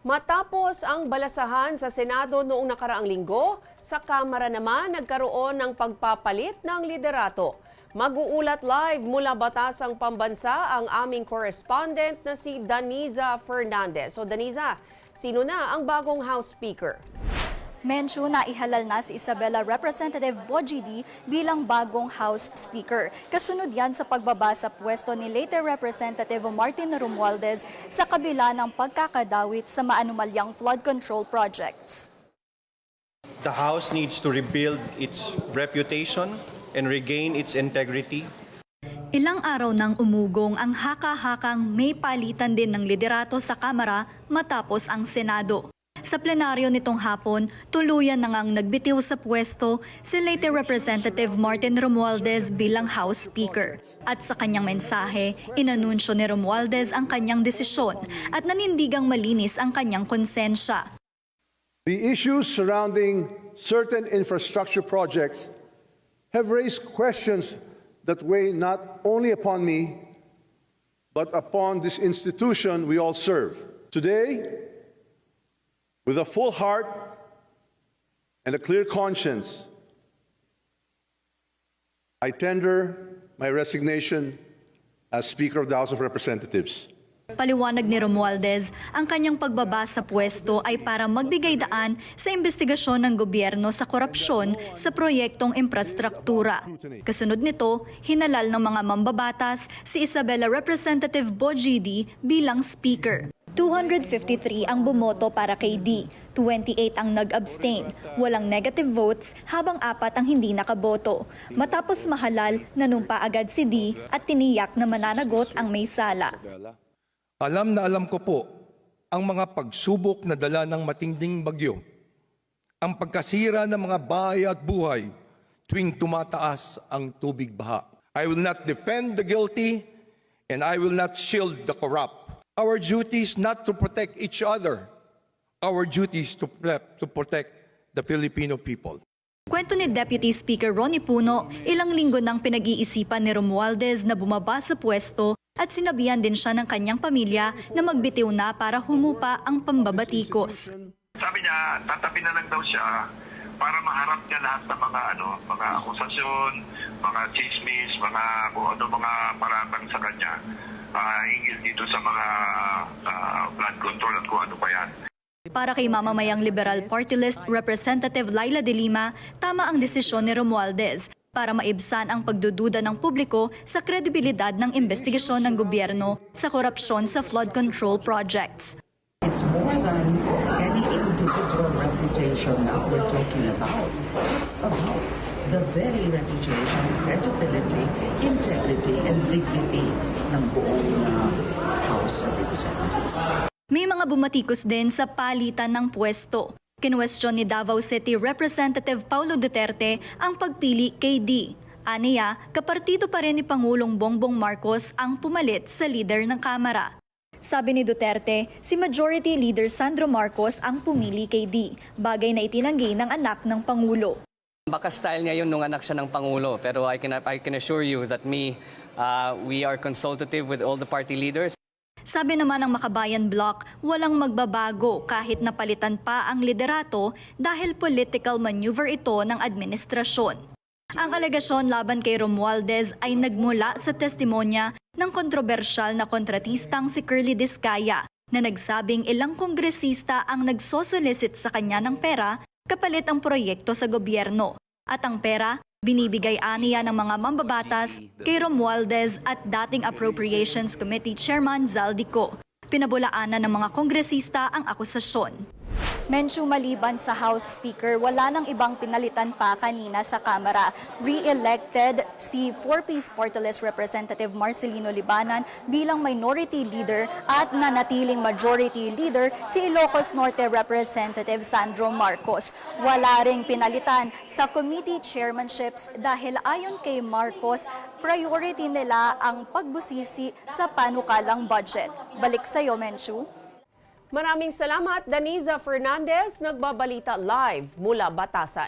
Matapos ang balasahan sa Senado noong nakaraang linggo, sa Kamara naman nagkaroon ng pagpapalit ng liderato. Mag-uulat live mula Batasang Pambansa ang aming correspondent na si Daniza Fernandez. So Daniza, sino na ang bagong House Speaker? Mention na ihalal na si Isabela Representative Bojidi bilang bagong House Speaker. Kasunod yan sa pagbaba sa pwesto ni late Representative Martin Romualdez sa kabila ng pagkakadawit sa maanumalyang flood control projects. The House needs to rebuild its reputation and regain its integrity. Ilang araw nang umugong ang haka-hakang may palitan din ng liderato sa Kamara matapos ang Senado. Sa plenaryo nitong hapon, tuluyan na ngang nagbitiw sa pwesto si late Representative Martin Romualdez bilang House Speaker. At sa kanyang mensahe, inanunsyo ni Romualdez ang kanyang desisyon at nanindigang malinis ang kanyang konsensya. The issues surrounding certain infrastructure projects have raised questions that weigh not only upon me, but upon this institution we all serve. Today, with a full heart and a clear conscience, I tender my resignation as Speaker of the House of Representatives. Paliwanag ni Romualdez, ang kanyang pagbaba sa pwesto ay para magbigay daan sa investigasyon ng gobyerno sa korupsyon sa proyektong infrastruktura. Kasunod nito, hinalal ng mga mambabatas si Isabela Representative Bojidi bilang speaker. 253 ang bumoto para kay D, 28 ang nag-abstain, walang negative votes habang apat ang hindi nakaboto. Matapos mahalal, nanumpa agad si D at tiniyak na mananagot ang may sala. Alam na alam ko po ang mga pagsubok na dala ng matinding bagyo, ang pagkasira ng mga bahay at buhay tuwing tumataas ang tubig baha. I will not defend the guilty and I will not shield the corrupt. Our duty is not to protect each other. Our duty is to, to protect the Filipino people. Kwento ni Deputy Speaker Ronnie Puno, ilang linggo nang pinag-iisipan ni Romualdez na bumaba sa pwesto at sinabihan din siya ng kanyang pamilya na magbitiw na para humupa ang pambabatikos. Sabi niya, tatabi na lang daw siya para maharap niya lahat ng mga ano, mga akusasyon, mga chismis, mga kung ano mga paratang sa kanya. Ah, hinggil dito sa mga ah, blood control at kung ano pa yan. Para kay mamamayang Liberal Party List Representative Laila De Lima, tama ang desisyon ni Romualdez para maibsan ang pagdududa ng publiko sa kredibilidad ng investigasyon ng gobyerno sa korupsyon sa flood control projects. It's more than any individual reputation that we're talking about. It's about the very reputation, credibility, integrity, and dignity ng buong uh, House of Representatives. May mga bumatikos din sa palitan ng pwesto. Kinwestiyon ni Davao City Representative Paulo Duterte ang pagpili kay D. Aniya, kapartido pa rin ni Pangulong Bongbong Marcos ang pumalit sa leader ng Kamara. Sabi ni Duterte, si Majority Leader Sandro Marcos ang pumili kay D, bagay na itinanggi ng anak ng Pangulo. Baka style niya yun nung anak siya ng Pangulo. Pero I can, I can assure you that me, uh, we are consultative with all the party leaders. Sabi naman ng Makabayan Bloc, walang magbabago kahit napalitan pa ang liderato dahil political maneuver ito ng administrasyon. Ang alegasyon laban kay Romualdez ay nagmula sa testimonya ng kontrobersyal na kontratistang si Curly Discaya na nagsabing ilang kongresista ang nagsosolicit sa kanya ng pera kapalit ang proyekto sa gobyerno. At ang pera, binibigay aniya ng mga mambabatas kay Romualdez at dating Appropriations Committee Chairman Zaldico. Pinabulaanan ng mga kongresista ang akusasyon. Mensyo maliban sa House Speaker, wala nang ibang pinalitan pa kanina sa Kamara. Re-elected si 4-piece party list Representative Marcelino Libanan bilang Minority Leader at nanatiling Majority Leader si Ilocos Norte Representative Sandro Marcos. Wala ring pinalitan sa committee chairmanships dahil ayon kay Marcos, priority nila ang pagbusisi sa panukalang budget. Balik sa'yo, Mensyo. Maraming salamat, Daniza Fernandez, nagbabalita live mula Batasan.